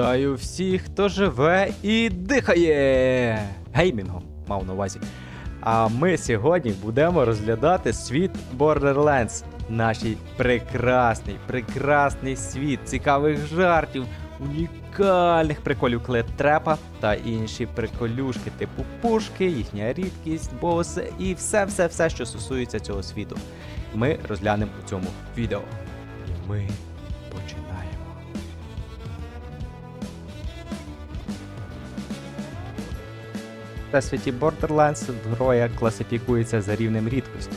Вітаю всіх, хто живе і дихає геймінгом, мав на увазі. А ми сьогодні будемо розглядати світ Borderlands. Наш прекрасний, прекрасний світ цікавих жартів, унікальних приколів клетрепа та інші приколюшки, типу пушки, їхня рідкість, боси і все-все-все, що стосується цього світу. Ми розглянемо у цьому відео. І ми У світі Borderlands зброя класифікується за рівнем рідкості.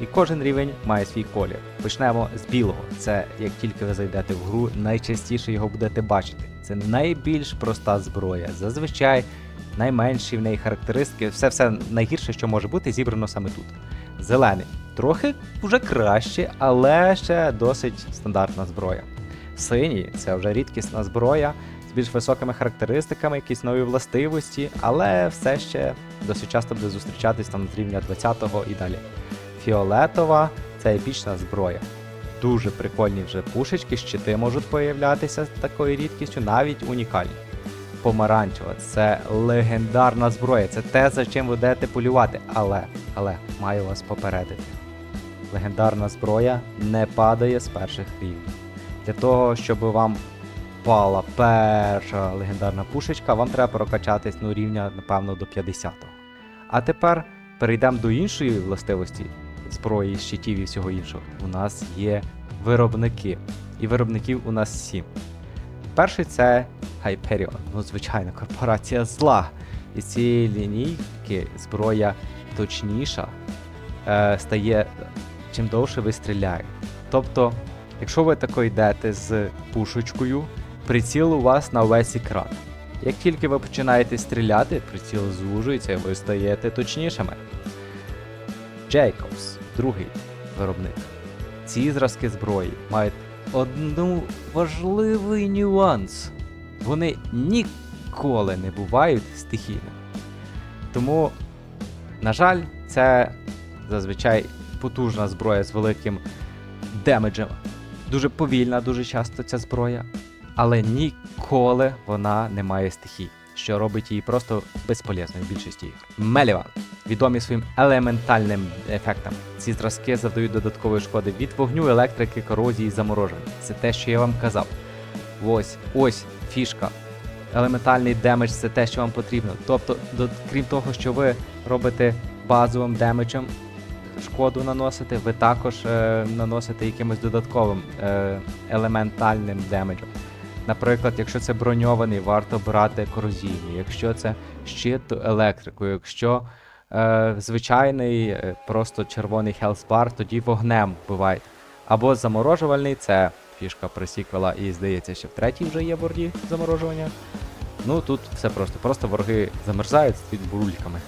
І кожен рівень має свій колір. Почнемо з білого. Це як тільки ви зайдете в гру, найчастіше його будете бачити. Це найбільш проста зброя. Зазвичай найменші в неї характеристики, все все найгірше, що може бути, зібрано саме тут. Зелений. Трохи вже краще, але ще досить стандартна зброя. Синій це вже рідкісна зброя з більш високими характеристиками, якісь нові властивості, але все ще досить часто буде зустрічатись там з рівня 20-го і далі. Фіолетова це епічна зброя. Дуже прикольні вже пушечки, щити можуть появлятися з такою рідкістю, навіть унікальні. Помаранчева це легендарна зброя, це те, за чим ви будете полювати. Але, але маю вас попередити. Легендарна зброя не падає з перших рівнів. Для того, щоб вам впала перша легендарна пушечка, вам треба прокачатись ну, рівня, напевно, до 50-го. А тепер перейдемо до іншої властивості зброї, щитів і всього іншого. У нас є виробники. І виробників у нас сім. Перший це Hyperion, ну, звичайно, корпорація зла. І цієї лінійки зброя точніша е, стає чим довше ви стріляєте. Тобто, якщо ви тако йдете з пушечкою, приціл у вас на весь екран. Як тільки ви починаєте стріляти, приціл звужується і ви стаєте точнішими. Jacobs, другий виробник. Ці зразки зброї мають одну важливий нюанс. Вони ніколи не бувають стихійними. Тому, на жаль, це зазвичай потужна зброя з великим демеджем. Дуже повільна, дуже часто ця зброя, але ніколи вона не має стихій, що робить її просто безполезною в більшості ігор. Меліван відомі своїм елементальним ефектам. Ці зразки завдають додаткової шкоди від вогню, електрики, корозії і замороження. Це те, що я вам казав. Ось, ось фішка. Елементальний демедж це те, що вам потрібно. Тобто, до, крім того, що ви робите базовим демеджем, шкоду наносите, ви також е, наносите якимось додатковим е, елементальним демеджем. Наприклад, якщо це броньований, варто брати корозійний, якщо це щит, то електрику, якщо е, звичайний, е, просто червоний хелспар, тоді вогнем буває. Або заморожувальний, це фішка пресіквела, і здається, що в третій вже є борді заморожування. Ну тут все просто. Просто вороги замерзають під бурульками.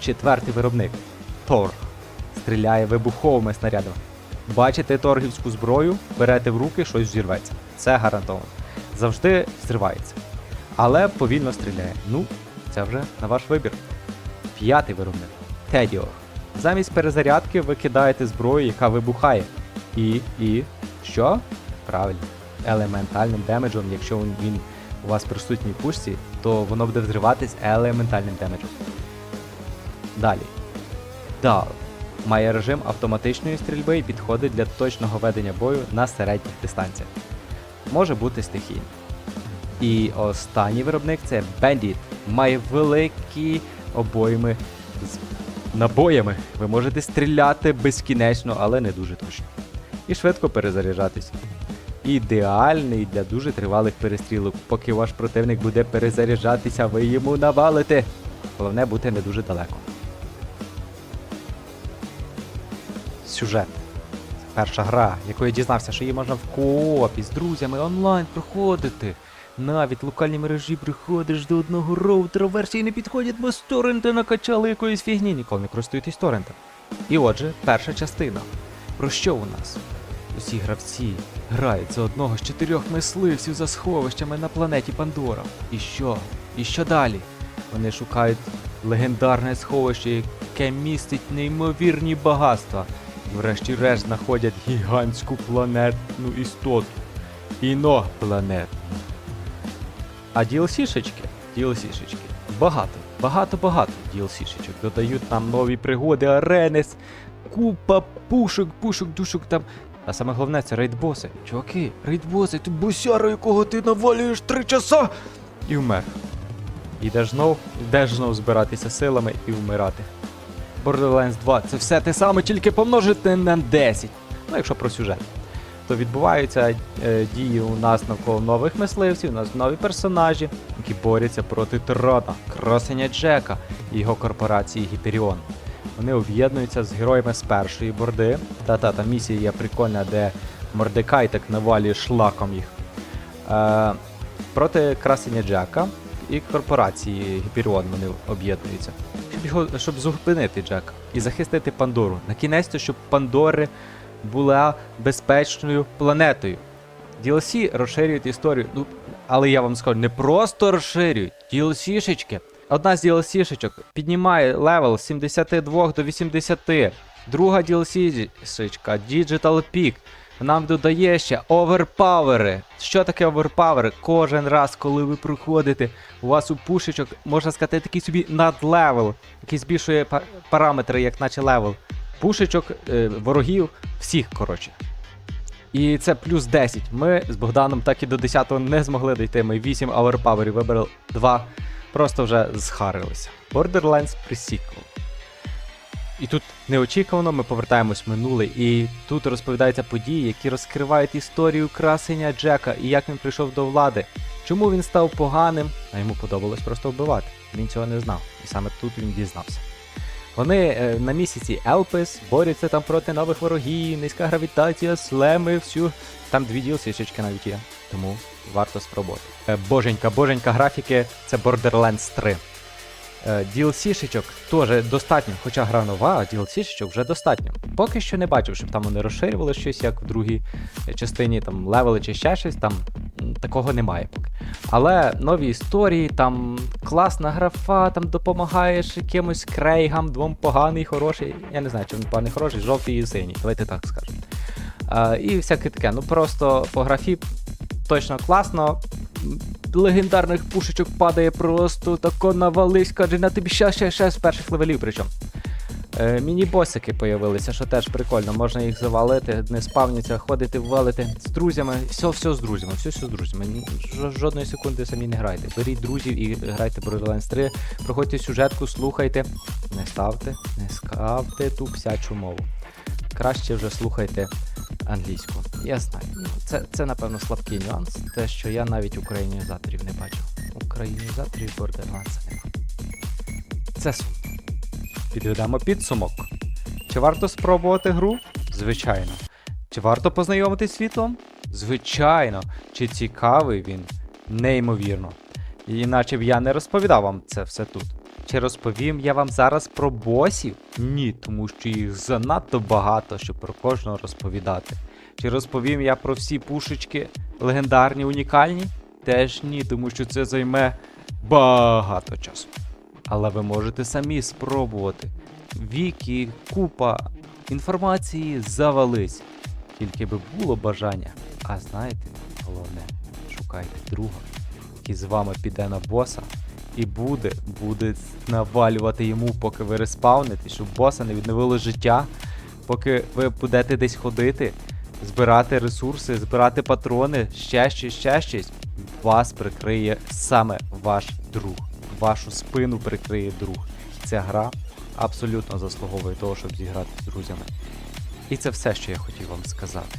Четвертий виробник Тор. Стріляє вибуховими снарядами. Бачите торгівську зброю, берете в руки, щось взірветься. Це гарантовано. Завжди взривається. Але повільно стріляє. Ну, це вже на ваш вибір. П'ятий виробник Тедіор. Замість перезарядки ви кидаєте зброю, яка вибухає. І. і. що? Правильно. Елементальним демеджем, якщо він у вас присутній в пушці, то воно буде взриватись елементальним демеджем. Далі. Дал. Має режим автоматичної стрільби і підходить для точного ведення бою на середніх дистанціях. Може бути стихійним. І останній виробник це Bandit. Має великі обойми з набоями. Ви можете стріляти безкінечно, але не дуже точно. І швидко перезаряджатись. Ідеальний для дуже тривалих перестрілок. Поки ваш противник буде перезаряджатися, ви йому навалите. Головне бути не дуже далеко. Сюжет. Перша гра, якою я дізнався, що її можна в коопі з друзями онлайн проходити. Навіть локальні мережі приходиш до одного роутера, версії не підходять, бо з торренти накачали якоїсь фігні, ніколи не користуйтесь торрентом. І отже, перша частина. Про що у нас? Усі гравці грають за одного з чотирьох мисливців за сховищами на планеті Пандора. І що? І що далі? Вони шукають легендарне сховище, яке містить неймовірні багатства. Врешті-решт знаходять гігантську планетну істоту. Інопланетну. А DLC-шечки, багато, багато-багато DLC-шечок. Додають нам нові пригоди, арени, купа пушок, пушок, душок там. А саме головне це рейдбоси. Чуваки, рейдбоси, ти бусяра, якого ти навалюєш три часа і вмер. Ідеш знов, йдеш знов збиратися силами і вмирати. Borderlands 2 це все те саме, тільки помножити на 10. Ну, якщо про сюжет. То відбуваються е, дії у нас навколо нових мисливців, у нас нові персонажі, які борються проти тирана, красення Джека і його корпорації Гіперіон. Вони об'єднуються з героями з першої борди. Та-та, та місія є прикольна, де Мордекай так навалює шлаком їх. Е, проти красення Джека і корпорації Гіперіон вони об'єднуються. Щоб його щоб зупинити Джека і захистити Пандору. На кінець, щоб Пандори була безпечною планетою. DLC розширюють історію. Ну, але я вам скажу, не просто розширюють. DLC-шечки. Одна з DLC-шечок піднімає левел з 72 до 80. Друга DLC-шечка Digital Peak. Нам додає ще оверпавери. Що таке оверпавери? Кожен раз, коли ви проходите, у вас у пушечок, можна сказати, такий собі надлевел, який збільшує параметри, як наче левел. Пушечок, е, ворогів, всіх, коротше. І це плюс 10. Ми з Богданом так і до 10-го не змогли дійти. Ми 8 оверпаверів вибрали 2. Просто вже зхарилися. Borderlands Pre-Sequel. І тут неочікувано ми повертаємось в минуле, і тут розповідаються події, які розкривають історію красення Джека і як він прийшов до влади. Чому він став поганим, а йому подобалось просто вбивати. Він цього не знав, і саме тут він дізнався. Вони е, на місяці Елпис борються там проти нових ворогів, низька гравітація, слеми, всю. Там дві ділсішечки навіть є, тому варто спробувати. Е, боженька, боженька графіки це Borderlands 3. Е, DLC-шечок теж достатньо, хоча гра нова, а DLC-шечок вже достатньо. Поки що не бачив, щоб там вони розширювали щось, як в другій е, частині, там левели чи ще щось, там такого немає поки. Але нові історії, там класна графа, там допомагаєш якимось крейгам, двом поганий, хороший. Я не знаю, чи він поганий, хороший, жовтий і синій. Давайте так скажемо. І всяке таке. Ну просто по графі точно класно. Легендарних пушечок падає просто тако навались, каже, на тобі ще, ще, ще з перших левелів причому. Е, міні-босики появилися, що теж прикольно, можна їх завалити, не спавняться, ходити, валити з друзями, все, все з друзями, все, все з друзями. Жодної секунди самі не грайте. Беріть друзів і грайте Borderlands 3, проходьте сюжетку, слухайте, не ставте, не скавте ту псячу мову. Краще вже слухайте англійську. Я знаю. Це, це напевно слабкий нюанс, те, що я навіть українізаторів не бачив. Українізаторів Borderlands нема. Це сумно. Підведемо підсумок. Чи варто спробувати гру? Звичайно. Чи варто познайомитись світом? Звичайно. Чи цікавий він? Неймовірно. Іначе б я не розповідав вам це все тут. Чи розповім я вам зараз про босів? Ні, тому що їх занадто багато, щоб про кожного розповідати. Чи розповім я про всі пушечки легендарні, унікальні? Теж ні, тому що це займе багато часу. Але ви можете самі спробувати. Віки, купа інформації завались. Тільки би було бажання. А знаєте, головне, шукайте друга, який з вами піде на боса і буде, буде навалювати йому, поки ви респауните, щоб боса не відновило життя, поки ви будете десь ходити, збирати ресурси, збирати патрони, ще щось, ще щось. Вас прикриє саме ваш друг. Вашу спину прикриє друг. Ця гра абсолютно заслуговує того, щоб зіграти з друзями. І це все, що я хотів вам сказати.